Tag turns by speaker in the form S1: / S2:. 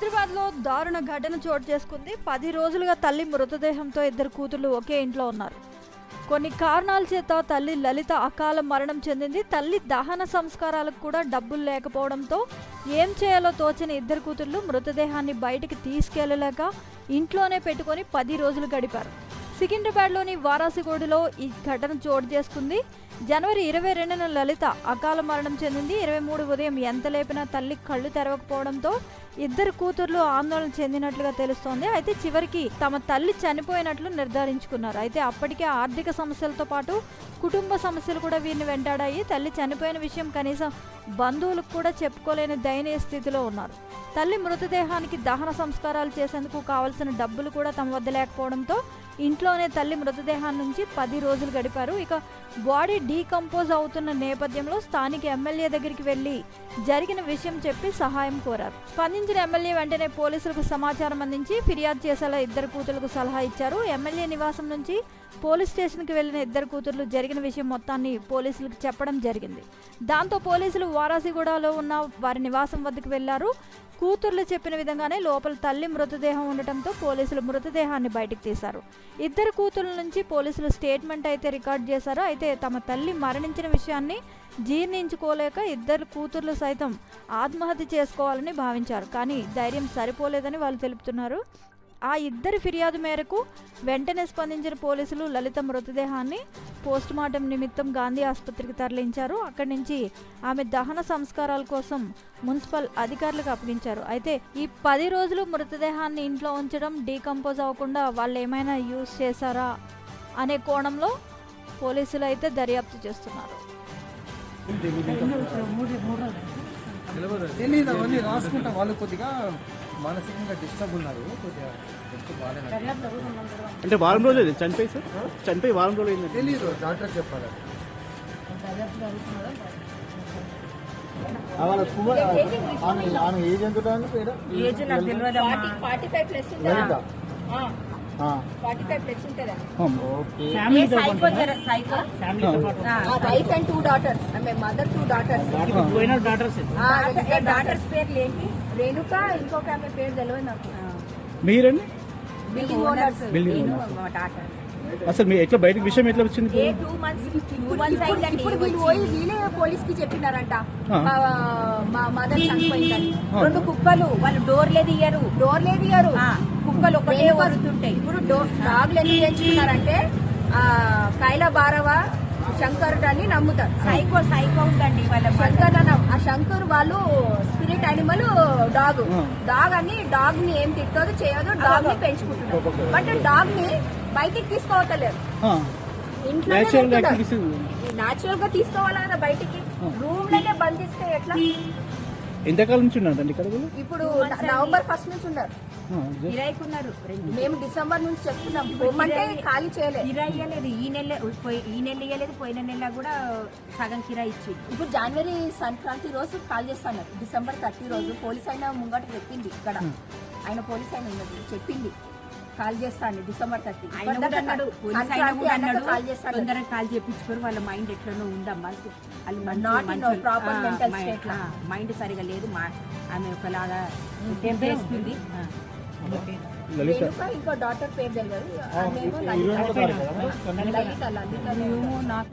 S1: హైదరాబాద్లో దారుణ ఘటన చోటు చేసుకుంది. పది రోజులుగా తల్లి మృతదేహంతో ఇద్దరు కూతుర్లు ఒకే ఇంట్లో ఉన్నారు. కొన్ని కారణాల చేత తల్లి లలిత అకాల మరణం చెందింది. తల్లి దహన సంస్కారాలకు కూడా డబ్బులు లేకపోవడంతో ఏం చేయాలో తోచిన ఇద్దరు కూతుర్లు మృతదేహాన్ని బయటికి తీసుకెళ్ళలేక ఇంట్లోనే పెట్టుకొని పది రోజులు గడిపారు. సికింద్రాబాద్లోని వారాసిగూడలో ఈ ఘటన చోటు చేసుకుంది. జనవరి ఇరవై రెండున లలిత అకాల మరణం చెందింది. ఇరవై మూడు ఉదయం ఎంత లేపినా తల్లి కళ్ళు తెరవకపోవడంతో ఇద్దరు కూతుర్లు ఆందోళన చెందినట్లుగా తెలుస్తోంది. అయితే చివరికి తమ తల్లి చనిపోయినట్లు నిర్ధారించుకున్నారు. అయితే అప్పటికే ఆర్థిక సమస్యలతో పాటు కుటుంబ సమస్యలు కూడా వీరిని వెంటాడాయి. తల్లి చనిపోయిన విషయం కనీసం బంధువులకు కూడా చెప్పుకోలేని దయనీయ స్థితిలో ఉన్నారు. తల్లి మృతదేహానికి దహన సంస్కారాలు చేసేందుకు కావలసిన డబ్బులు కూడా తమ వద్ద లేకపోవడంతో ఇంట్లోనే తల్లి మృతదేహాన్ని నుంచి పది రోజులు గడిపారు. ఇక బాడీ డీకంపోజ్ అవుతున్న నేపథ్యంలో స్థానిక ఎమ్మెల్యే దగ్గరికి వెళ్ళి జరిగిన విషయం చెప్పి సహాయం కోరారు. స్పందించిన ఎమ్మెల్యే వెంటనే పోలీసులకు సమాచారం అందించి ఫిర్యాదు చేసేలా ఇద్దరు కూతురులకు సలహా ఇచ్చారు. ఎమ్మెల్యే నివాసం నుంచి పోలీస్ స్టేషన్కి వెళ్ళిన ఇద్దరు కూతుర్లు జరిగిన విషయం మొత్తాన్ని పోలీసులకు చెప్పడం జరిగింది. దాంతో పోలీసులు వారాసిగూడలో ఉన్న వారి నివాసం వద్దకు వెళ్ళారు. కూతుర్లు చెప్పిన విధంగానే లోపల తల్లి మృతదేహం ఉండటంతో పోలీసులు మృతదేహాన్ని బయటకు తీశారు. ఇద్దరు కూతుర్ల నుంచి పోలీసులు స్టేట్మెంట్ అయితే రికార్డ్ చేశారు. అయితే తమ తల్లి మరణించిన విషయాన్ని జీర్ణించుకోలేక ఇద్దరు కూతుర్లు సైతం ఆత్మహత్య చేసుకోవాలని భావించారు. కానీ ధైర్యం సరిపోలేదని వాళ్ళు తెలుపుతున్నారు. ఆ ఇద్దరి ఫిర్యాదు మేరకు వెంటనే స్పందించిన పోలీసులు లలిత మృతదేహాన్ని పోస్టుమార్టం నిమిత్తం గాంధీ ఆసుపత్రికి తరలించారు. అక్కడి నుంచి ఆమె దహన సంస్కారాల కోసం మున్సిపల్ అధికారులకు అప్పగించారు. అయితే ఈ పది రోజులు మృతదేహాన్ని ఇంట్లో ఉంచడం డీకంపోజ్ అవ్వకుండా వాళ్ళు ఏమైనా యూజ్ చేశారా అనే కోణంలో పోలీసులు అయితే దర్యాప్తు చేస్తున్నారు.
S2: అవన్నీ రాసుకుంటా వాళ్ళు కొద్దిగా మానసికంగా డిస్టర్బ్ ఉన్నారు కొద్దిగా
S3: అంటే వారం రోజులు చనిపోయి సార్? చనిపోయి వారం రోజులు అయిందండి
S2: తెలీదు డాక్టర్ చెప్పాలి. వాళ్ళ కుమార్ ఆమె ఆమె ఏజ్ ఎంత ఉంటుంది పేరు?
S4: ఏజ్ నాకు తెలియదమ్మా
S5: ఫార్టీ ఫైవ్ ప్లస్
S2: లలిత ఆ,
S5: ఫార్టీ ఫైవ్ ప్లస్ ఉంటుందా
S2: ఓకే.
S4: ఏ సైకో జర psycho
S5: wife and two daughters ఆమె మదర్ టూ డాటర్స్.
S3: పోయిన డాక్టర్స్
S5: డాటర్స్ పేర్లు ఏంటి? రేణుక ఇంకొక ఆమె పేరు తెలియదు నాకు.
S3: మీరండి?
S5: బిల్డింగ్ ఓనర్స్
S3: బిల్డింగ్
S4: మా డాక్టర్
S3: అసలు మీ ఎట్లా బయటకు విషయం ఎట్లా వచ్చింది
S4: a two months two months
S5: ఇప్పుడు
S4: అయిందండి.
S5: ఇప్పుడు వీళ్ళు పోయి వీళ్ళే పోలీస్కి చెప్పినారంట.
S3: ఆ.
S5: మా మా మదర్ చనిపోయిందని.
S3: ఆ.
S4: రెండు కుక్కలు వాళ్ళు డోర్లే తీయరు
S5: డోర్ లేదు ఇయ్యారు.
S4: ఆ, కుక్కలు ఒకటే
S5: రేణుక-
S4: వరుతుంటాయి
S5: ఇప్పుడు డోర్ డాగ్లు ఎందుకు తెచ్చుకున్నారంటే ఆ కైల భారవ శంకరుడు అని నమ్ముతారు.
S4: సైకో సైకో ఉందండి వాళ్ళ
S5: శంకర్ అన్న శంకర్ వాళ్ళు స్పిరిట్ యానిమల్ డాగ్. డాగ్ అని డాగ్ని ఏం తిట్టదు చేయదు డాగ్ని పెంచుకుంటున్నారు. బట్ డాగ్ని బయటికి తీసుకోవట్లేరు
S3: నేచురల్
S5: ఇంట్లో నాచురల్గా తీసుకోవాలి కదా బయటికి. రూమ్లోనే బంధిస్తే ఎట్లా?
S3: ఎంతకాలం నుంచి ఉన్నారండి ఇక్కడ?
S5: ఇప్పుడు నవంబర్ ఫస్ట్ నుంచి ఉన్నారు.
S4: కిరాయికున్నారు
S5: మేము డిసెంబర్ నుంచి చెప్తున్నాం. ఖాళీ చేయలేదు
S4: కిరాయి ఇవ్వలేదు ఈ నెల పోయి- ఈ నెల ఇవ్వలేదు పోయిన నెల కూడా సగం కిరాయి ఇచ్చి.
S5: ఇప్పుడు జనవరి సంక్రాంతి రోజు కాల్ చేస్తాను. డిసెంబర్ థర్టీ రోజు పోలీస్ అయిన ముంగట చెప్పింది ఇక్కడ. ఆయన పోలీస్ అయిన చెప్పింది. కాల్ చేస్తాను డిసెంబర్ థర్టీ.
S4: ఆయన కూడా అన్నాడు పోలీస్ ఆయన కూడా అన్నాడు
S5: కాల్ చేస్తాను.
S4: తొందరగా కాల్ చేపించుకొని వాళ్ళ మైండ్ ఎట్లనో ఉందమ్మా. మైండ్ సరిగా లేదు మా ఆమె ఒకలాగా టెంపేస్తుంది
S3: లలిత.
S5: రేణుక ఇంకో డాటర్ పేరు తెలియదు. లలిత